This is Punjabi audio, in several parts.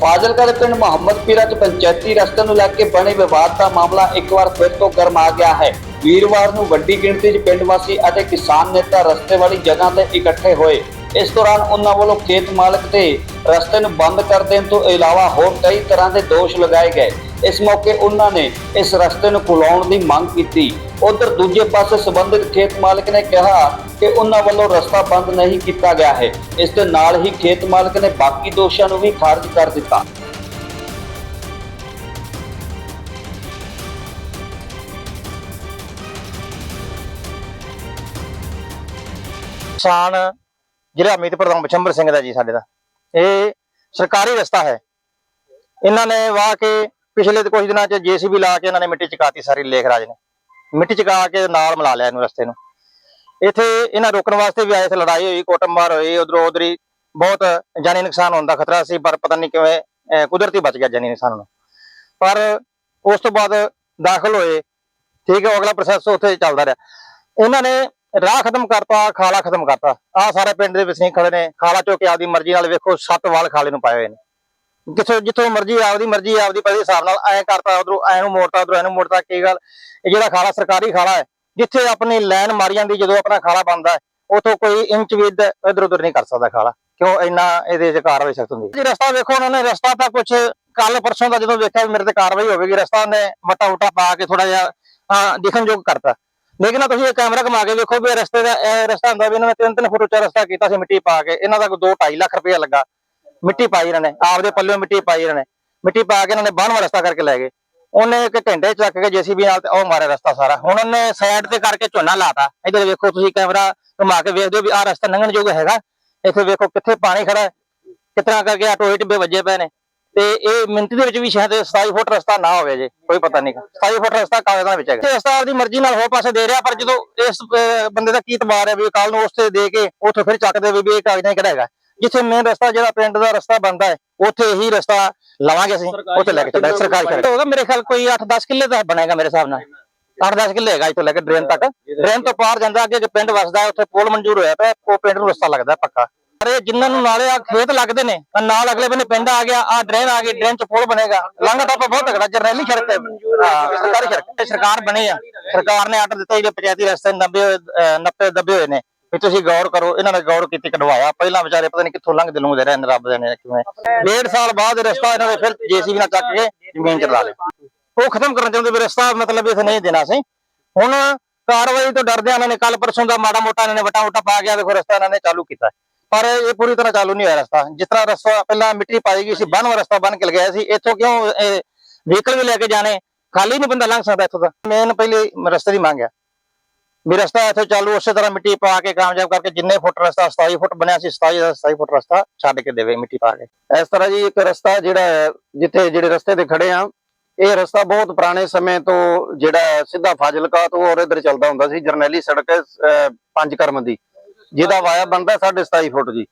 ਫਾਜ਼ਿਲਕਾ ਦੇ ਪਿੰਡ ਮੁਹੰਮਦ ਪੀਰਾ ਚ ਪੰਚਾਇਤੀ ਰਸਤੇ ਨੂੰ ਲੈ ਕੇ ਬਣੇ ਵਿਵਾਦ ਦਾ ਮਾਮਲਾ ਇੱਕ ਵਾਰ ਫਿਰ ਤੋਂ ਗਰਮ ਆ ਗਿਆ ਹੈ। ਵੀਰਵਾਰ ਨੂੰ ਵੱਡੀ ਗਿਣਤੀ 'ਚ ਪਿੰਡ ਵਾਸੀ ਅਤੇ ਕਿਸਾਨ ਨੇਤਾ ਰਸਤੇ ਵਾਲੀ ਜਗ੍ਹਾ ਤੇ ਇਕੱਠੇ ਹੋਏ। ਇਸ ਦੌਰਾਨ ਉਹਨਾਂ ਵੱਲੋਂ ਖੇਤ ਮਾਲਕ ਤੇ ਰਸਤੇ ਨੂੰ ਬੰਦ ਕਰ ਦੇਣ ਤੋਂ ਇਲਾਵਾ ਹੋਰ ਕਈ ਤਰ੍ਹਾਂ ਦੇ ਦੋਸ਼ ਲਗਾਏ ਗਏ। ਇਸ ਮੌਕੇ ਉਹਨਾਂ ਨੇ ਇਸ ਰਸਤੇ ਨੂੰ ਖੁਲਾਉਣ ਦੀ ਮੰਗ ਕੀਤੀ। ਉਧਰ ਦੂਜੇ ਪਾਸੇ ਸੰਬੰਧਿਤ ਖੇਤ ਮਾਲਕ ਨੇ ਕਿਹਾ ਕਿ ਉਹਨਾਂ ਵੱਲੋਂ ਰਸਤਾ ਬੰਦ ਨਹੀਂ ਕੀਤਾ ਗਿਆ ਹੈ। ਇਸ ਦੇ ਨਾਲ ਹੀ ਖੇਤ ਮਾਲਕ ਨੇ ਬਾਕੀ ਦੋਸ਼ਾਂ ਨੂੰ ਵੀ ਖਾਰਜ ਕਰ ਦਿੱਤਾ। ਕਿਸਾਨ ਜਿਹੜਾ ਅਮਿਤਪੁਰ ਪ੍ਰਧਾਨ ਬਚੰਬਰ ਸਿੰਘ ਦਾ ਜੀ ਸਾਡੇ ਦਾ। ਇਹ ਸਰਕਾਰੀ ਰਸਤਾ ਹੈ। ਇਹਨਾਂ ਨੇ ਵਾਹ ਕੇ ਪਿਛਲੇ ਕੁਝ ਦਿਨਾਂ ਚ ਜੀਸੀਬੀ ਲਾ ਕੇ ਇਹਨਾਂ ਨੇ ਮਿੱਟੀ ਚਕਾਤੀ ਸਾਰੀ ਲੇਖ ਰਾਜ ਨੇ। ਮਿੱਟੀ ਚਕਾ ਕੇ ਨਾਲ ਮਿਲਾ ਲਿਆ ਇਹਨੂੰ ਰਸਤੇ ਨੂੰ। ਇੱਥੇ ਇਹਨਾਂ ਰੋਕਣ ਵਾਸਤੇ ਵੀ ਆਏ ਸੀ, ਲੜਾਈ ਹੋਈ, ਕੁੱਟਮਾਰ ਹੋਈ, ਉਧਰੋਂ ਉਧਰੀ ਬਹੁਤ ਜਾਨੀ ਨੁਕਸਾਨ ਹੋਣ ਦਾ ਖਤਰਾ ਸੀ, ਪਰ ਪਤਾ ਨਹੀਂ ਕਿਵੇਂ ਕੁਦਰਤੀ ਬਚ ਗਿਆ ਜਾਨੀ ਨੁਕਸਾਨ ਨੂੰ। ਪਰ ਉਸ ਤੋਂ ਬਾਅਦ ਦਾਖਲ ਹੋਏ। ਠੀਕ ਹੈ ਅਗਲਾ ਪ੍ਰੋਸੈਸ ਉੱਥੇ ਚੱਲਦਾ ਰਿਹਾ। ਇਹਨਾਂ ਨੇ ਰਾਹ ਖਤਮ ਕਰਤਾ, ਖਾਲਾ ਖਤਮ ਕਰਤਾ। ਆ ਸਾਰੇ ਪਿੰਡ ਦੇ ਵਸਨੀਕ ਖੜੇ ਨੇ, ਖਾਲਾ ਚੋ ਕੇ ਆਪਦੀ ਮਰਜ਼ੀ ਨਾਲ ਵੇਖੋ, ਸੱਤ ਵਾਲ ਖਾਲੇ ਨੂੰ ਪਾਏ ਹੋਏ ਨੇ। ਕਿਥੋਂ ਜਿੱਥੋਂ ਮਰਜ਼ੀ ਆਪਦੀ ਮਰਜ਼ੀ, ਆਪਦੀ ਪਦੇ ਹਿਸਾਬ ਨਾਲ ਐਂ ਕਰਤਾ, ਉਧਰੋਂ ਐਂ ਨੂੰ ਮੋੜਤਾ, ਉਧਰੋਂ ਐਨੂੰ ਮੋੜਤਾ, ਕੀ ਗੱਲ? ਇਹ ਜਿਹੜਾ ਖਾਲਾ, ਸਰਕਾਰੀ ਖਾਲਾ ਹੈ, ਜਿੱਥੇ ਆਪਣੀ ਲਾਈਨ ਮਾਰੀ ਜਾਂਦੀ, ਜਦੋਂ ਆਪਣਾ ਖਾਲਾ ਬਣਦਾ ਹੈ, ਉਥੋਂ ਕੋਈ ਇੰਚ ਵੀ ਇਧਰ ਉਧਰ ਨਹੀਂ ਕਰ ਸਕਦਾ ਖਾਲਾ, ਕਿਉਂ ਇੰਨਾ ਇਹਦੇ 'ਚ ਕਾਰਵਾਈ ਸਖਤ ਹੁੰਦੀ ਜੀ, ਰਸਤਾ ਵੇਖੋ ਉਹਨਾਂ ਨੇ, ਰਸਤਾ ਤਾਂ ਕੁਝ ਕੱਲ ਪਰਸੋਂ ਦਾ ਜਦੋਂ ਵੇਖਿਆ ਮੇਰੇ ਤੇ ਕਾਰਵਾਈ ਹੋਵੇਗੀ ਰਸਤਾ ਨੇ ਮਟਾ ਉਟਾ ਪਾ ਕੇ ਥੋੜਾ ਜਿਹਾ ਦਿਖਣਯੋਗ ਕਰਤਾ। ਲੇਕਿਨ ਤੁਸੀਂ ਇਹ ਕੈਮਰਾ ਘੁਮਾ ਕੇ ਵੇਖੋ ਵੀ ਇਹ ਰਸਤੇ ਦਾ, ਇਹ ਰਸਤਾ ਹੁੰਦਾ ਵੀ ਇਹਨਾਂ ਨੇ ਤਿੰਨ ਤਿੰਨ ਫੁੱਟ ਉੱਚਾ ਰਸਤਾ ਕੀਤਾ ਸੀ ਮਿੱਟੀ ਪਾ ਕੇ। ਇਹਨਾਂ ਦਾ ਕੋਈ 2 2.5 ਲੱਖ ਰੁਪਇਆ ਲੱਗਾ। ਮਿੱਟੀ ਪਾਈ ਇਹਨਾਂ ਨੇ। ਆਪਦੇ ਪੱਲਿਓਂ ਮਿੱਟੀ ਪਾਈ ਇਹਨਾਂ ਨੇ। ਮਿੱਟੀ ਪਾ ਕੇ ਇਹਨਾਂ ਨੇ ਬਾਹਨਵਾਂ ਰਸਤਾ ਕਰਕੇ ਲੈ ਗਏ। ਉਹਨੇ ਇੱਕ ਘੰਟੇ 'ਚ ਚੱਕ ਕੇ ਜੀਸੀਬੀ ਨਾਲ ਤੇ ਉਹ ਮਾਰਿਆ ਰਸਤਾ ਸਾਰਾ। ਹੁਣ ਉਹਨੇ ਸਾਈਡ ਤੇ ਕਰਕੇ ਝੋਨਾ ਲਾਤਾ। ਇਧਰ ਵੇਖੋ ਤੁਸੀਂ ਕੈਮਰਾ ਘੁਮਾ ਕੇ ਵੇਖਦੇ ਹੋ ਵੀ ਆਹ ਰਸਤਾ ਲੰਘਣ ਯੋਗ ਹੈਗਾ। ਇੱਥੇ ਵੇਖੋ ਕਿੱਥੇ ਪਾਣੀ ਖੜਾ ਹੈ। ਕਿਤਨਾ ਕਰਕੇ ਆ ਟੋਏ ਟਿੱਬੇ ਵੱਜੇ ਪਏ ਨੇ। ਤੇ ਇਹ ਮਿੰਟ ਦੇ ਵਿੱਚ ਵੀ ਸ਼ਾਇਦ 27 ਫੁੱਟ ਰਸਤਾ ਨਾ ਹੋਵੇ ਜੇ ਕੋਈ ਪਤਾ ਨਹੀਂ 27 ਫੁੱਟ ਰਸਤਾ ਕਾਗਜ਼ਾਂ ਵਿੱਚ ਹੈਗਾ। ਤੇ ਰਸਤਾ ਆਪਦੀ ਮਰਜ਼ੀ ਨਾਲ ਹੋਰ ਪਾਸੇ ਦੇ ਰਿਹਾ ਪਰ ਜਦੋਂ ਇਸ ਬੰਦੇ ਦਾ ਕੀ ਤਬਾਰ ਹੈ ਵੀ ਕੱਲ ਨੂੰ ਉਸ ਤੇ ਦੇ ਕੇ ਉੱਥੇ ਫਿਰ ਚੱਕ ਦੇਵੇ ਵੀ ਇਹ ਕਾਗਜ਼ਾਂ ਕਿਹੜਾ ਹੈਗਾ। ਜਿੱਥੇ ਮੇਨ ਰਸਤਾ ਜਿਹੜਾ ਪਿੰਡ ਦਾ ਰਸਤਾ ਬਣਦਾ ਹੈ ਉੱਥੇ ਹੀ ਰਸਤਾ ਲਵਾਂਗੇ ਅਸੀਂ ਉੱਥੇ ਲੈ ਕੇ ਚੱਲਾਂਗੇ। ਸਰਕਾਰੀ ਸੜਕ ਹੋਗਾ ਮੇਰੇ ਖਿਆਲ ਕੋਈ 8-10 ਕਿੱਲੇ ਦਾ ਬਣੇਗਾ ਮੇਰੇ ਹਿਸਾਬ ਨਾਲ। 8-10 ਕਿੱਲੇ ਹੈਗਾ ਇੱਥੋਂ ਲੈ ਕੇ ਡਰੇਨ ਤੱਕ। ਡਰੇਨ ਤੋਂ ਪਾਰ ਜਾਂਦਾ ਅੱਗੇ ਪਿੰਡ ਵਸਦਾ ਹੈ, ਉੱਥੇ ਪੁਲ ਮਨਜ਼ੂਰ ਹੋਇਆ ਪਿਆ ਉਹ ਪਿੰਡ ਨੂੰ ਰਸਤਾ ਲੱਗਦਾ ਪੱਕਾ। ਅਰੇ ਜਿਨ੍ਹਾਂ ਨੂੰ ਨਾਲੇ ਆ ਖੇਤ ਲੱਗਦੇ ਨੇ ਤਾਂ ਨਾਲ ਅਗਲੇ ਬੰਨੇ ਪਿੰਡ ਆ ਗਿਆ ਆ ਡਰੇਨ ਆ ਗਈ ਡਰੇਨ ਚ ਪੁਲ ਬਣੇਗਾ ਲੰਘ ਟੱਪ ਬਹੁਤ ਤਗੜਾ ਜਰਨੈਲੀ ਸੜਕ ਹੈ ਹਾਂ, ਸਰਕਾਰੀ ਸੜਕ ਇਹ ਸਰਕਾਰ ਬਣੀ ਆ। ਸਰਕਾਰ ਨੇ ਆਰਡਰ ਦਿੱਤਾ ਜਿਹੜੇ ਪੰਚਾਇਤੀ ਰਸਤੇ 90 90 ਦੱਬੇ ਹੋਏ ਨੇ। ਵੀ ਤੁਸੀਂ ਗੌਰ ਕਰੋ ਇਹਨਾਂ ਨੇ ਗੌਰ ਕੀਤੀ ਕਢਵਾਇਆ। ਪਹਿਲਾਂ ਵਿਚਾਰੇ ਪਤਾ ਨਹੀਂ ਕਿੱਥੋਂ ਲੰਘਦੇ ਲੰਘਦੇ ਰਹੇ ਨੇ ਰੱਬ ਦੇ ਨੇ ਕਿਵੇਂ। ਡੇਢ ਸਾਲ ਬਾਅਦ ਇਹ ਰਸਤਾ ਇਹਨਾਂ ਨੇ ਫਿਰ ਜੀਸੀਬੀ ਨਾਲ ਚੱਕ ਕੇ ਜ਼ਮੀਨ ਚ ਲਾ ਲਿਆ ਉਹ ਖਤਮ ਕਰਨ ਚਾਹੁੰਦੇ ਵੀ ਰਸਤਾ ਮਤਲਬ ਇਸ ਨਹੀਂ ਦੇਣਾ ਸੀ। ਹੁਣ ਕਾਰਵਾਈ ਤੋਂ ਡਰਦੇ ਇਹਨਾਂ ਨੇ ਕੱਲ ਪਰਸੋਂ ਦਾ ਮਾੜਾ ਮੋਟਾ ਇਹਨਾਂ ਨੇ ਵਟਾ ਵਟਾ ਪਾ ਗਿਆ ਦੇਖੋ ਰਸਤਾ ਇਹਨਾਂ ਨੇ ਚਾਲੂ ਕੀਤਾ। ਪਰ ਇਹ ਪੂਰੀ ਤਰ੍ਹਾਂ ਚਾਲੂ ਨਹੀਂ ਹੋਇਆ ਰਸਤਾ। ਜਿਸ ਤਰ੍ਹਾਂ ਰਸਤਾ ਪਹਿਲਾਂ ਮਿੱਟੀ ਪਾਈ ਗਈ ਸੀ ਬੰਨਵਾ ਰਸਤਾ ਬਣ ਕੇ ਲਗਾਇਆ ਸੀ। ਇੱਥੋਂ ਕਿਉਂ ਵਹੀਕਲ ਵੀ ਲੈ ਕੇ ਜਾਣੇ? ਖਾਲੀ ਨਹੀਂ ਬੰਦਾ ਲੰਘ ਸਕਦਾ ਇੱਥੋਂ ਦਾ ਮੇਨ ਪਹਿਲੇ ਰਸਤੇ ਦੀ ਮੰਗ ਆ ਵੀ ਰਸਤਾ ਇੱਥੋਂ ਚਾਲੂ ਉਸੇ ਤਰ੍ਹਾਂ ਮਿੱਟੀ ਪਾ ਕੇ ਕਾਮਯਾਬ ਕਰਕੇ ਜਿੰਨੇ ਫੁੱਟ ਰਸਤਾ 27 ਫੁੱਟ ਬਣਿਆ ਸੀ 27 ਦਾ 27 ਫੁੱਟ ਰਸਤਾ ਛੱਡ ਕੇ ਦੇਵੇ ਮਿੱਟੀ ਪਾ ਕੇ। ਇਸ ਤਰ੍ਹਾਂ ਜੀ ਇੱਕ ਰਸਤਾ ਜਿਹੜਾ ਹੈ, ਜਿੱਥੇ ਜਿਹੜੇ ਰਸਤੇ ਤੇ ਖੜੇ ਆ ਇਹ ਰਸਤਾ ਬਹੁਤ ਪੁਰਾਣੇ ਸਮੇਂ ਤੋਂ ਜਿਹੜਾ ਸਿੱਧਾ ਫਾਜ਼ਿਲਕਾ ਤੋਂ ਔਰ ਇਧਰ ਚੱਲਦਾ ਹੁੰਦਾ ਸੀ ਜਰਨੈਲੀ ਸੜਕ ਪੰਜ ਕਰਮ ਦੀ। ਜਿਹਦਾ ਵਾਇਆ ਬਣਦਾ 27.5 ਫੁੱਟ ਜੀ।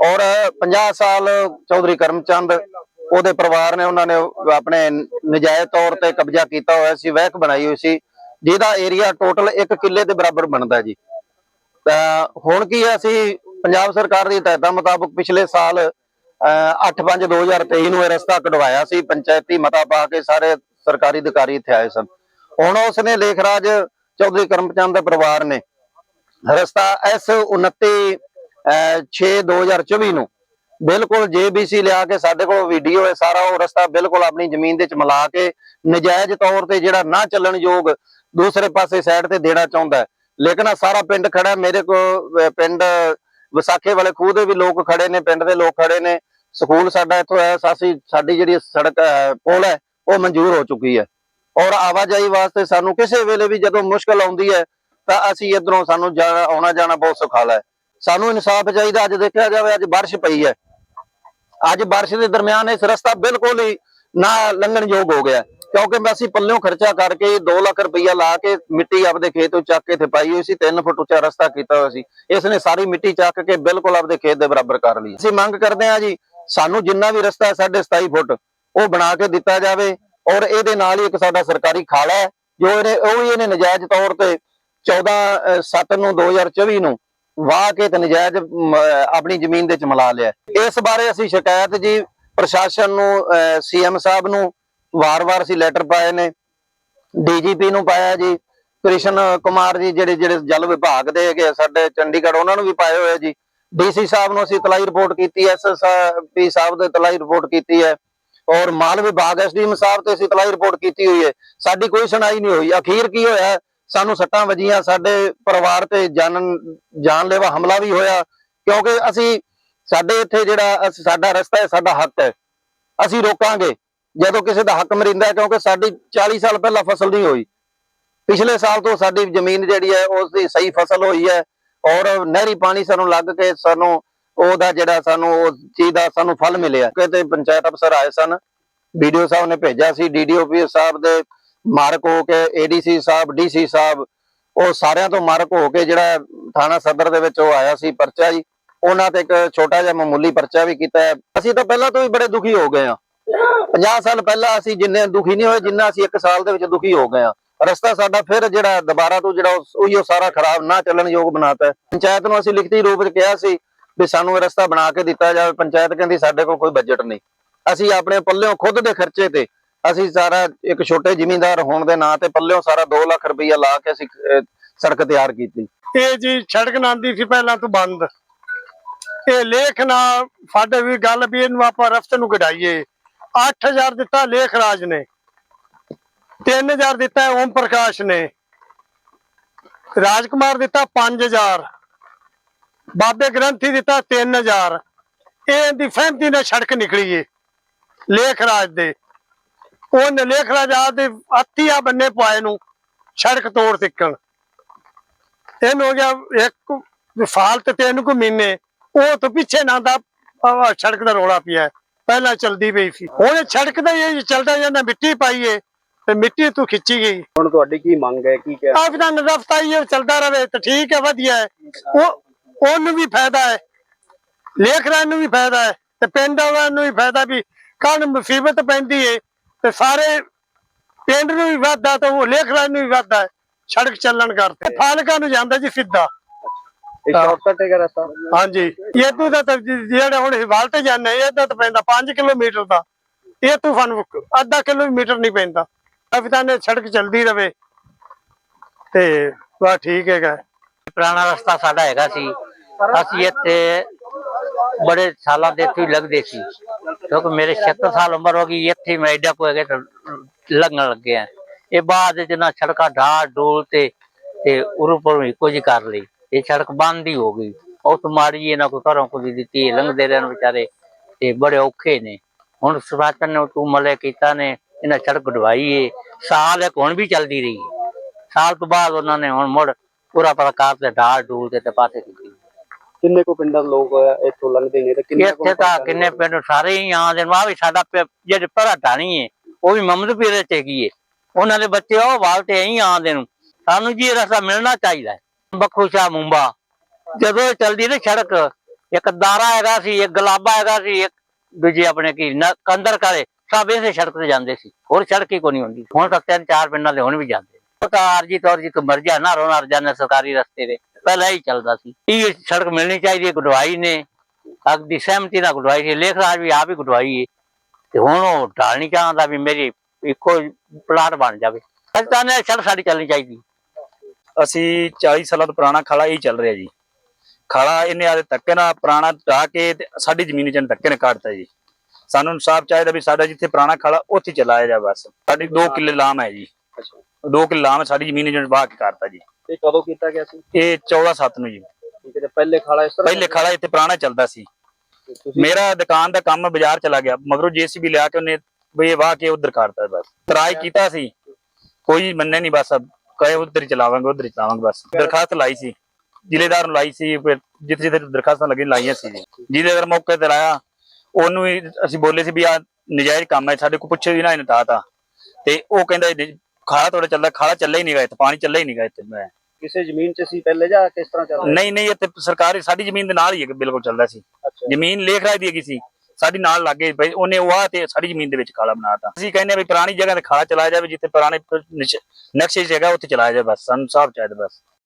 ਔਰ 50 ਸਾਲ ਚੌਧਰੀ ਕਰਮਚੰਦ ਉਹਦੇ ਪਰਿਵਾਰ ਨੇ ਉਹਨਾਂ ਨੇ ਆਪਣੇ ਨਜਾਇਜ਼ ਤੌਰ ਤੇ ਕਬਜ਼ਾ ਕੀਤਾ ਹੋਇਆ ਸੀ, ਵਹਿਕ ਬਣਾਈ ਹੋਈ ਸੀ, ਜਿਹਦਾ ਏਰੀਆ ਟੋਟਲ 1 ਕਿੱਲੇ ਦੇ ਬਰਾਬਰ ਬਣਦਾ ਜੀ। ਤਾਂ ਹੁਣ ਕੀ ਹੈ, ਅਸੀਂ ਪੰਜਾਬ ਸਰਕਾਰ ਦੀ ਹਦਾਇਤਾਂ ਮੁਤਾਬਕ ਪਿਛਲੇ ਸਾਲ 8/5/2023 ਨੂੰ ਇਹ ਰਸਤਾ ਕਢਵਾਇਆ ਸੀ, ਪੰਚਾਇਤੀ ਮਤਾ ਪਾ ਕੇ ਸਾਰੇ ਸਰਕਾਰੀ ਅਧਿਕਾਰੀ ਇੱਥੇ ਆਏ ਸਨ। ਹੁਣ ਉਸਨੇ ਲੇਖਰਾਜ ਚੌਧਰੀ ਕਰਮਚੰਦ ਦੇ ਪਰਿਵਾਰ ਨੇ ਰਸਤਾ ਐਸ 29 6 2024 ਨੂੰ ਬਿਲਕੁਲ ਜੇਬੀਸੀ ਲਿਆ ਕੇ ਸਾਡੇ ਕੋਲ ਵੀਡੀਓ ਹੈ, ਸਾਰਾ ਉਹ ਰਸਤਾ ਬਿਲਕੁਲ ਆਪਣੀ ਜ਼ਮੀਨ ਦੇ ਚ ਮਿਲਾ ਕੇ ਨਜਾਇਜ਼ ਤੌਰ ਤੇ ਜਿਹੜਾ ਨਾ ਚੱਲਣ ਯੋਗ ਦੂਸਰੇ ਪਾਸੇ ਸਾਈਡ ਤੇ ਦੇਣਾ ਚਾਹੁੰਦਾ ਲੇਕਿਨ ਆ ਸਾਰਾ ਪਿੰਡ ਖੜਾ ਮੇਰੇ ਕੋਲ ਪਿੰਡ ਵਿਸਾਖੇ ਵਾਲੇ ਖੂਹ ਦੇ ਵੀ ਲੋਕ ਖੜੇ ਨੇ, ਪਿੰਡ ਦੇ ਲੋਕ ਖੜੇ ਨੇ। ਸਕੂਲ ਸਾਡਾ ਇੱਥੋਂ ਹੈ ਸਾਸੀ, ਸਾਡੀ ਜਿਹੜੀ ਸੜਕ ਪੁਲ ਹੈ, ਉਹ ਮਨਜ਼ੂਰ ਹੋ ਚੁੱਕੀ ਹੈ। ਔਰ ਆਵਾਜਾਈ ਵਾਸਤੇ ਸਾਨੂੰ ਕਿਸੇ ਵੇਲੇ ਵੀ ਜਦੋਂ ਮੁਸ਼ਕਲ ਆਉਂਦੀ ਹੈ ਤਾਂ ਅਸੀਂ ਇਧਰੋਂ ਸਾਨੂੰ ਜਾਣਾ ਆਉਣਾ ਜਾਣਾ ਬਹੁਤ ਸੁਖਾਲਾ ਹੈ ਸਾਨੂੰ ਇਨਸਾਫ ਚਾਹੀਦਾ, ਅੱਜ ਦੇਖਿਆ ਜਾਵੇ ਅੱਜ ਬਾਰਿਸ਼ ਪਈ ਹੈ। ਅੱਜ ਬਾਰਿਸ਼ ਦੇ ਦਰਮਿਆਨ ਇਸ ਰਸਤਾ ਬਿਲਕੁਲ ਹੀ ਨਾ ਲੰਘਣ ਯੋਗ ਹੋ ਗਿਆ। ਕਿਉਂਕਿ ਮੈਂ ਅਸੀਂ ਪੱਲਿਓਂ ਖਰਚਾ ਕਰਕੇ 2 ਲੱਖ ਰੁਪਈਆ ਲਾ ਕੇ ਮਿੱਟੀ ਆਪਦੇ ਖੇਤ ਤੋਂ ਚੱਕ ਕੇ ਇੱਥੇ ਪਾਈ ਹੋਈ ਸੀ 3 ਫੁੱਟ ਉੱਚਾ ਰਸਤਾ ਕੀਤਾ ਹੋਇਆ ਸੀ। ਇਸ ਨੇ ਸਾਰੀ ਮਿੱਟੀ ਚੱਕ ਕੇ ਬਿਲਕੁਲ ਆਪਦੇ ਖੇਤ ਦੇ ਬਰਾਬਰ ਕਰ ਲਈ। ਅਸੀਂ ਮੰਗ ਕਰਦੇ ਹਾਂ ਜੀ, ਸਾਨੂੰ ਜਿੰਨਾ ਵੀ ਰਸਤਾ ਹੈ ਸਾਡੇ 27 ਫੁੱਟ, ਉਹ ਬਣਾ ਕੇ ਦਿੱਤਾ ਜਾਵੇ। ਔਰ ਇਹਦੇ ਨਾਲ ਹੀ ਇੱਕ ਸਾਡਾ ਸਰਕਾਰੀ ਖਾਲਾ ਹੈ, ਜੋ ਇਹਨੇ ਉਹ ਵੀ ਇਹਨੇ ਨਜਾਇਜ਼ ਤੌਰ ਤੇ 14 7 ਨੂੰ 2024 ਨੂੰ ਵਾਹ ਕੇ ਤੇ ਨਜਾਇਜ਼ ਆਪਣੀ ਜ਼ਮੀਨ ਦੇ ਚ ਮਿਲਾ ਲਿਆ। ਇਸ ਬਾਰੇ ਅਸੀਂ ਸ਼ਿਕਾਇਤ ਜੀ ਪ੍ਰਸ਼ਾਸਨ ਨੂੰ ਸੀਐਮ ਸਾਹਿਬ ਨੂੰ ਵਾਰ-ਵਾਰ ਅਸੀਂ ਲੈਟਰ ਪਾਏ ਨੇ। ਡੀਜੀਪੀ ਨੂੰ ਪਾਇਆ ਜੀ। ਕ੍ਰਿਸ਼ਨ ਕੁਮਾਰ ਜੀ ਜਿਹੜੇ ਜਿਹੜੇ ਜਲ ਵਿਭਾਗ ਦੇ ਹੈਗੇ ਆ ਸਾਡੇ ਚੰਡੀਗੜ੍ਹ, ਉਹਨਾਂ ਨੂੰ ਵੀ ਪਾਏ ਹੋਏ ਆ ਜੀ। ਡੀਸੀ ਸਾਹਿਬ ਨੂੰ ਅਸੀਂ ਤਲਾਈ ਰਿਪੋਰਟ ਕੀਤੀ ਐ ਐਸਐਸਪੀ ਸਾਹਿਬ ਦੇ ਤਲਾਈ ਰਿਪੋਰਟ ਕੀਤੀ ਹੈ। ਔਰ ਮਾਲ ਵਿਭਾਗ ਐਸਡੀਐਮ ਸਾਹਿਬ ਤੇ ਅਸੀਂ ਤਲਾਈ ਰਿਪੋਰਟ ਕੀਤੀ ਹੋਈ ਹੈ। ਸਾਡੀ ਕੋਈ ਸੁਣਾਈ ਨਹੀਂ ਹੋਈ। ਅਖੀਰ ਕੀ ਹੋਇਆ? ਸਾਨੂੰ ਸੱਟਾਂ ਵੱਜੀਆਂ, ਸਾਡੇ ਪਰਿਵਾਰ ਤੇ ਜਾਨ ਜਾਨਲੇਵਾ ਹਮਲਾ ਵੀ ਹੋਇਆ, ਕਿਉਂਕਿ ਅਸੀਂ ਸਾਡੇ ਇੱਥੇ ਜਿਹੜਾ ਸਾਡਾ ਰਸਤਾ ਹੈ, ਸਾਡਾ ਹੱਕ ਹੈ। ਅਸੀਂ ਰੋਕਾਂਗੇ, ਜਦੋਂ ਕਿਸੇ ਦਾ ਹੱਕ ਮਰਿੰਦਾ ਕਿਉਂਕਿ ਸਾਡੀ 40 ਸਾਲ ਪਹਿਲਾਂ ਫਸਲ ਨਹੀਂ ਹੋਈ। ਪਿਛਲੇ ਸਾਲ ਤੋਂ ਸਾਡੀ ਜ਼ਮੀਨ ਜਿਹੜੀ ਹੈ, ਉਸ ਦੀ ਸਹੀ ਫਸਲ ਹੋਈ ਹੈ, ਔਰ ਨਹਿਰੀ ਪਾਣੀ ਸਾਨੂੰ ਲੱਗ ਕੇ ਸਾਨੂੰ ਉਹਦਾ ਜਿਹੜਾ ਸਾਨੂੰ ਉਹ ਚੀਜ਼ ਦਾ ਸਾਨੂੰ ਫਲ ਮਿਲਿਆ। ਕਿਤੇ ਪੰਚਾਇਤ ਅਫਸਰ ਆਏ ਸਨ ਵੀਡੀਓ ਸਾਹਿਬ ਨੇ ਭੇਜਿਆ ਸੀ ਡੀਡੀਓਪੀ ਸਾਹਿਬ ਦੇ ਮਾਰਕ ਹੋ ਕੇ ਏਡੀਸੀ ਸਾਹਿਬ ਡੀਸੀ ਸਾਹਿਬ, ਉਹ ਸਾਰਿਆਂ ਤੋਂ ਮਾਰਕ ਹੋ ਕੇ ਜਿਹੜਾ ਥਾਣਾ ਸਦਰ ਦੇ ਵਿੱਚ ਉਹ ਆਇਆ ਸੀ ਪਰਚਾ ਜੀ। ਉਹਨਾਂ ਤੇ ਇੱਕ ਛੋਟਾ ਜਿਹਾ ਮਾਮੂਲੀ ਪਰਚਾ ਵੀ ਕੀਤਾ ਅਸੀਂ ਤਾਂ ਪਹਿਲਾਂ ਤੋਂ ਹੀ ਬੜੇ ਦੁਖੀ ਹੋ ਗਏ ਆ 50 ਸਾਲ ਪਹਿਲਾਂ ਅਸੀਂ ਜਿੰਨੇ ਦੁਖੀ ਨਹੀਂ ਹੋਏ, ਜਿੰਨਾ ਅਸੀਂ ਇੱਕ ਸਾਲ ਦੇ ਵਿੱਚ ਦੁਖੀ ਹੋ ਗਏ ਆ ਰਸਤਾ ਸਾਡਾ ਫਿਰ ਜਿਹੜਾ ਦੁਬਾਰਾ ਤੋਂ ਜਿਹੜਾ ਉਸ- ਉਹੀਓ ਸਾਰਾ ਖਰਾਬ, ਨਾ ਚੱਲਣ ਯੋਗ ਬਣਾਤਾ ਹੈ। ਪੰਚਾਇਤ ਨੂੰ ਅਸੀਂ ਲਿਖਤੀ ਰੂਪ ਵਿੱਚ ਕਿਹਾ ਸੀ ਵੀ ਸਾਨੂੰ ਇਹ ਰਸਤਾ ਬਣਾ ਕੇ ਦਿੱਤਾ ਜਾਵੇ। ਪੰਚਾਇਤ ਕਹਿੰਦੀ ਸਾਡੇ ਕੋਲ ਕੋਈ ਬਜਟ ਨਹੀਂ। ਅਸੀਂ ਆਪਣੇ ਪੱਲਿਓਂ ਖੁਦ ਦੇ ਖਰਚੇ ਤੇ ਅਸੀਂ ਸਾਰਾ ਇੱਕ ਛੋਟੇ ਜ਼ਿਮੀਂਦਾਰ ਹੋਣ ਦੇ ਨਾਂ ਤੇ ਪੱਲਿਓਂ ਸਾਰਾ 2 ਲੱਖ ਰੁਪਈਆ ਲਾ ਕੇ ਅਸੀਂ ਸੜਕ ਤਿਆਰ ਕੀਤੀ। ਇਹ ਜੀ ਸੜਕ ਨਾ ਸੀ ਪਹਿਲਾਂ ਤੋਂ ਬੰਦ। ਇਹ ਲੇਖ ਨਾ, ਸਾਡੇ ਵੀ ਗੱਲ ਵੀ ਇਹਨੂੰ ਆਪਾਂ ਰਫਤ ਨੂੰ ਕਢਾਈਏ। 8000 ਦਿੱਤਾ ਲੇਖ ਰਾਜ ਨੇ। 3000 ਦਿੱਤਾ ਓਮ ਪ੍ਰਕਾਸ਼ ਨੇ। ਰਾਜਕੁਮਾਰ ਦਿੱਤਾ 5000 ਬਾਬੇ ਗ੍ਰੰਥੀ ਦਿੱਤਾ 3000 ਇਹ ਦੀ ਫਹਿਮਤੀ ਨਾਲ ਸੜਕ ਨਿਕਲੀ ਏ, ਲੇਖ ਰਾਜ ਦੇ। ਉਹਨੇ ਲੇਖ ਰਾਜ ਆ ਦੇ ਅੱਤੀਆ ਬੰਨੇ ਪਾਏ ਨੂੰ ਸੜਕ ਤੋੜ ਤਿੱਕਣ ਇਹਨੂੰ ਹੋ ਗਿਆ ਇੱਕ ਸਾਲ ਤੇ ਤਿੰਨ ਕੁ ਮਹੀਨੇ ਉਹ ਤੋਂ ਪਿੱਛੇ ਨਾ ਦਾ ਸੜਕ ਦਾ ਰੋਲਾ ਪਿਆ। ਪਹਿਲਾਂ ਚਲਦੀ ਪਈ ਸੀ। ਹੁਣ ਸੜਕ ਦਾ ਇਹ ਚੱਲਦਾ ਜਾਂਦਾ ਮਿੱਟੀ ਪਾਈਏ ਤੇ ਮਿੱਟੀ ਤੋਂ ਖਿੱਚੀ ਗਈ। ਹੁਣ ਤੁਹਾਡੀ ਕੀ ਮੰਗ ਹੈ ਕੀ ਕਹਿ? ਆਪ ਦਾ ਨਜ਼ਫਤਾ ਇਹ ਚੱਲਦਾ ਰਵੇ ਤਾਂ ਠੀਕ ਹੈ ਵਧੀਆ ਹੈ। ਉਹ ਉਹਨੂੰ ਵੀ ਫਾਇਦਾ ਹੈ। ਲੇਖ ਰਾਜ ਨੂੰ ਵੀ ਫਾਇਦਾ ਹੈ ਤੇ ਪਿੰਡ ਵਾਲਿਆਂ ਨੂੰ ਵੀ ਫਾਇਦਾ ਵੀ ਕੱਲ ਮੁਸੀਬਤ ਪੈਂਦੀ ਹੈ ਤੇ ਸਾਰੇ ਪਿੰਡ ਨੂੰ ਵੀ ਵਾਧਾ ਤੇ ਉਹ ਲੇਖ ਰਾਜ ਨੂੰ ਵੀ ਵਾਧਾ ਸੜਕ ਚੱਲਣ ਕਰਕੇ। ਫਾਲਕਾ ਨੂੰ ਜਾਂਦਾ ਜੀ ਸਿੱਧਾ। ਇਹ ਸ਼ਾਰਟਕਟ ਹੈਗਾ ਰਸਤਾ? ਹਾਂਜੀ। ਇਹ ਤੋਂ ਜਿਹੜਾ ਹੁਣ ਹਿਵਾਲ ਤੇ ਜਾਂਦੇ ਇਹਦਾ ਤਾਂ ਪੈਂਦਾ 5 ਕਿਲੋਮੀਟਰ ਦਾ। ਇਹ ਤੋਂ ਸਾਨੂੰ ਅੱਧਾ ਕਿਲੋਮੀਟਰ ਨਹੀਂ ਪੈਂਦਾ। ਅਫਤਾਂ ਨੇ ਸੜਕ ਚੱਲਦੀ ਰਵੇ। ਤੇ ਵਾ ਠੀਕ ਹੈਗਾ। ਪੁਰਾਣਾ ਰਸਤਾ ਸਾਡਾ ਹੈਗਾ ਸੀ। ਅਸੀਂ ਇੱਥੇ ਬੜੇ ਸਾਲਾਂ ਦੇ ਇੱਥੇ ਲੱਗਦੇ ਸੀ। ਕਿਉਂਕਿ ਮੇਰੇ 76 ਸਾਲ ਉਮਰ ਹੋ ਗਈ ਇੱਥੇ ਮੈਂ ਐਡਾ ਕੋ ਹੈਗੇ ਤਾਂ ਲੰਘਣ ਲੱਗੇ ਆ ਇਹ ਬਾਅਦ ਨਾ ਸੜਕਾਂ ਢਾਹ ਡੋਲ ਤੇ ਤੇ ਉਰੂ ਪਰ ਹੀ ਕੁਝ ਕਰ ਲਈ। ਇਹ ਸੜਕ ਬੰਦ ਹੀ ਹੋ ਗਈ। ਉਸ ਮਾੜੀ ਇਹਨਾਂ ਕੋ ਘਰੋਂ ਕੋਈ ਦਿੱਤੀ ਲੰਘਦੇ ਰਹਿਣ ਵਿਚਾਰੇ ਤੇ ਬੜੇ ਔਖੇ ਨੇ। ਹੁਣ ਸੁਭਾਚਨ ਨੇ ਤੂੰ ਮਲੇ ਕੀਤਾ ਨੇ ਇਹਨਾਂ ਸੜਕ ਢਵਾਈ ਏ। ਸਾਲ ਇੱਕ ਹੁਣ ਵੀ ਚੱਲਦੀ ਰਹੀ। ਸਾਲ ਤੋਂ ਬਾਅਦ ਉਹਨਾਂ ਨੇ ਹੁਣ ਮੁੜ ਪੂਰਾ ਪ੍ਰਕਾਰ ਤੇ ਢਾਲ ਡੂਲ ਤੇ ਤੇ ਪਾਸੇ ਕੀਤੀ। ਕਿੰਨੇ ਕੋ ਪਿੰਡਾਂ ਦੇ ਲੋਕ ਇੱਥੋਂ ਲੰਘਦੇ ਨੇ ਤੇ ਕਿੰਨੇ ਕੁ ਇੱਥੇ ਤਾਂ ਕਿੰਨੇ ਪਿੰਡ ਸਾਰੇ ਹੀ ਆਂਦੇ ਨੇ ਆ ਵੀ ਸਾਡਾ ਪਿ- ਜਿਹੜੇ ਭਰਾ ਏ ਉਹ ਵੀ ਮਮਦਪੁਰੇ ਚ ਹੈਗੀ ਏ ਉਹਨਾਂ ਦੇ ਬੱਚੇ ਉਹ ਵਾਲ ਤੇ ਐਂ ਆਂਦੇ ਨੂੰ ਸਾਨੂੰ ਜੀ ਇਹ ਰਸਤਾ ਮਿਲਣਾ ਚਾਹੀਦਾ ਹੈ। ਬੱਖੂ ਸ਼ਾਹ ਮੁੰਬਾ ਜਦੋਂ ਇਹ ਚੱਲਦੀ ਨਾ ਸੜਕ ਇੱਕ ਦਾਰਾ ਹੈਗਾ ਸੀ ਇੱਕ ਗਲਾਬਾ ਹੈਗਾ ਸੀ ਇੱਕ ਦੂਜੀ ਆਪਣੇ ਕੀ ਨ- ਕੰਦਰ ਕਾਲੇ ਸਭ ਇਸੇ ਸੜਕ ਤੇ ਜਾਂਦੇ ਸੀ। ਹੋਰ ਸੜਕ ਹੀ ਕੋਈ ਨਹੀਂ ਹੁੰਦੀ। ਹੁਣ ਤੱਕ ਤਿੰਨ ਚਾਰ ਪਿੰਡਾਂ ਦੇ ਹੁਣ ਵੀ ਜਾਂਦੇ ਉਹ ਤਾਂ ਆਰਜੀ ਤੌਰ ਜੀ ਤੂੰ ਮਰ ਜਾ ਨਾ ਰੋਣਾ ਰਜਾਨਾ ਸਰਕਾਰੀ ਰਸਤੇ ਤੇ। ਪਹਿਲਾਂ ਹੀ ਚੱਲਦਾ ਸੀ। ਇਹ ਸੜਕ ਮਿਲਣੀ ਚਾਹੀਦੀ ਹੈ? ਗੁਡਵਾਈ ਨੇ। ਅਗ ਦੀ ਸਹਿਮਤੀ ਨਾਲ ਗੁਡਵਾਈ ਸੀ। ਲੇਖ ਰਾਜ ਵੀ ਆਪ ਹੀ ਗੁਡਵਾਈ ਹੈ ਤੇ ਹੁਣ ਉਹ ਢਾਲ ਨਹੀਂ ਚਾਹੁੰਦਾ ਵੀ ਮੇਰੀ ਇੱਕੋ ਪਲਾਟ ਬਣ ਜਾਵੇ। ਅਸੀਂ ਤਾਂ ਨੇ ਸੜਕ ਸਾਡੀ ਚੱਲਣੀ ਚਾਹੀਦੀ। ਅਸੀਂ 40 ਸਾਲਾਂ ਤੋਂ ਪੁਰਾਣਾ ਖਾਲਾ ਹੀ ਚੱਲ ਰਿਹਾ ਜੀ। ਖਾਲਾ ਇਹਨੇ ਆਦੇ ਧੱਕੇ ਨਾਲ ਪੁਰਾਣਾ ਢਾ ਕੇ ਸਾਡੀ ਜ਼ਮੀਨ ਚ ਧੱਕੇ ਨਾਲ ਕੱਢਤਾ ਜੀ। ਸਾਨੂੰ ਇਨਸਾਫ ਚਾਹੀਦਾ ਵੀ ਸਾਡਾ ਜਿੱਥੇ ਪੁਰਾਣਾ ਖਾਲਾ ਉੱਥੇ ਚਲਾਇਆ ਜਾ ਬਸ। ਸਾਡੀ 2 ਕਿੱਲੇ ਲਾਮ ਹੈ ਜੀ। ਅੱਛਾ। 2 ਕਿੱਲੇ ਲਾਮ ਹੈ, ਸਾਡੀ ਜ਼ਮੀਨ ਚ ਵਾਹ ਕੇ ਕਰਤਾ ਜੀ। ਇਹ ਕਦੋਂ ਕੀਤਾ ਗਿਆ ਸੀ? ਇਹ 14 7 ਨੂੰ ਜੀ। ਠੀਕ ਹੈ ਤੇ ਪਹਿਲੇ ਖਾਲਾ ਇਸ ਤਰ੍ਹਾਂ ਪਹਿਲੇ ਖਾਲਾ ਇੱਥੇ ਪੁਰਾਣਾ ਚੱਲਦਾ ਸੀ। ਤੁਸੀਂ ਮੇਰਾ ਦੁਕਾਨ ਦਾ ਕੰਮ ਬਾਜ਼ਾਰ ਚਲਾ ਗਿਆ ਮਗਰੋਂ ਜੀਸੀਬੀ ਲਿਆ ਕੇ ਉਹਨੇ ਵੀ ਇਹ ਵਾਹ ਕੇ ਉਧਰ ਕਰਤਾ ਬਸ। ਟਰਾਈ ਕੀਤਾ ਸੀ। ਕੋਈ ਮੰਨੇ ਨਹੀਂ ਬਸ ਅਬ ਕਹੇ ਉਧਰ ਹੀ ਚਲਾਵਾਂਗੇ ਉਧਰ ਹੀ ਚਲਾਵਾਂਗੇ ਬਸ। ਦਰਖਾਸਤ ਲਾਈ ਸੀ। ਜ਼ਿਲ੍ਹੇਦਾਰ ਨੂੰ ਲਾਈ ਸੀ ਫਿਰ ਜਿੱਥੇ ਜਿੱਥੇ ਦਰਖਾਸਤਾਂ ਲੱਗੀ ਲਾਈਆਂ ਸੀ ਜੀ। ਜ਼ਿਲ੍ਹੇਦਾਰ ਮੌਕੇ ਤੇ ਲਾਇਆ। ਉਹਨੂੰ ਵੀ ਅਸੀਂ ਬੋਲੇ ਸੀ ਵੀ ਆ ਨਜਾਇਜ਼ ਕੰਮ ਹੈ ਸਾਡੇ ਕੋਲ ਪੁੱਛੇ ਵੀ ਨਾ ਇਹਨੇ ਤਾਂ ਤਾਂ। ਉਹ ਕਹਿੰਦਾ ਖਾਲਾ ਤੁਹਾਡਾ ਚੱਲਦਾ ਖਾਲਾ ਚੱਲੇ ਹੀ ਨਹੀਂ ਗਾ ਇੱਥੇ ਪਾਣੀ ਚੱਲੇ ਹੀ ਨਹੀਂ ਗਾ ਇੱਥੇ। ਮੈਂ ਕਿਸੇ ਜ਼ਮੀਨ 'ਚ ਸੀ ਪਹਿਲੇ ਜਾਂ ਕਿਸ ਤਰ੍ਹਾਂ ਚੱਲ ਰਿਹਾ ਨਹੀਂ ਨਹੀਂ ਇੱਥੇ ਸਰਕਾਰੀ ਸਾਡੀ ਜ਼ਮੀਨ ਦੇ ਨਾਲ ਹੀ ਹੈ ਬਿਲਕੁਲ ਚੱਲਦਾ ਸੀ। ਅੱਛਾ। ਜ਼ਮੀਨ ਲੇਖ ਰਾਜ ਦੀ ਹੈਗੀ ਸੀ ਸਾਡੀ ਨਾਲ ਲੱਗੇ ਪਈ ਉਹਨੇ ਉਹ ਆ ਤੇ ਸਾਡੀ ਜ਼ਮੀਨ ਦੇ ਵਿੱਚ ਖਾਲਾ ਬਣਾਤਾ ਅਸੀਂ ਕਹਿੰਦੇ ਆ ਵੀ ਪੁਰਾਣੀ ਜਗ੍ਹਾ ਤੇ ਖਾਲਾ ਚਲਾਇਆ ਜਾਵੇ ਜਿੱਥੇ ਪੁਰਾਣੇ ਨਕਸ਼ੇ 'ਚ ਹੈਗਾ ਉੱਥੇ ਚਲਾਇਆ ਜਾਵੇ ਬਸ ਸਾਨੂੰ ਸਾਫ਼ ਚਾਹੀਦਾ ਬਸ।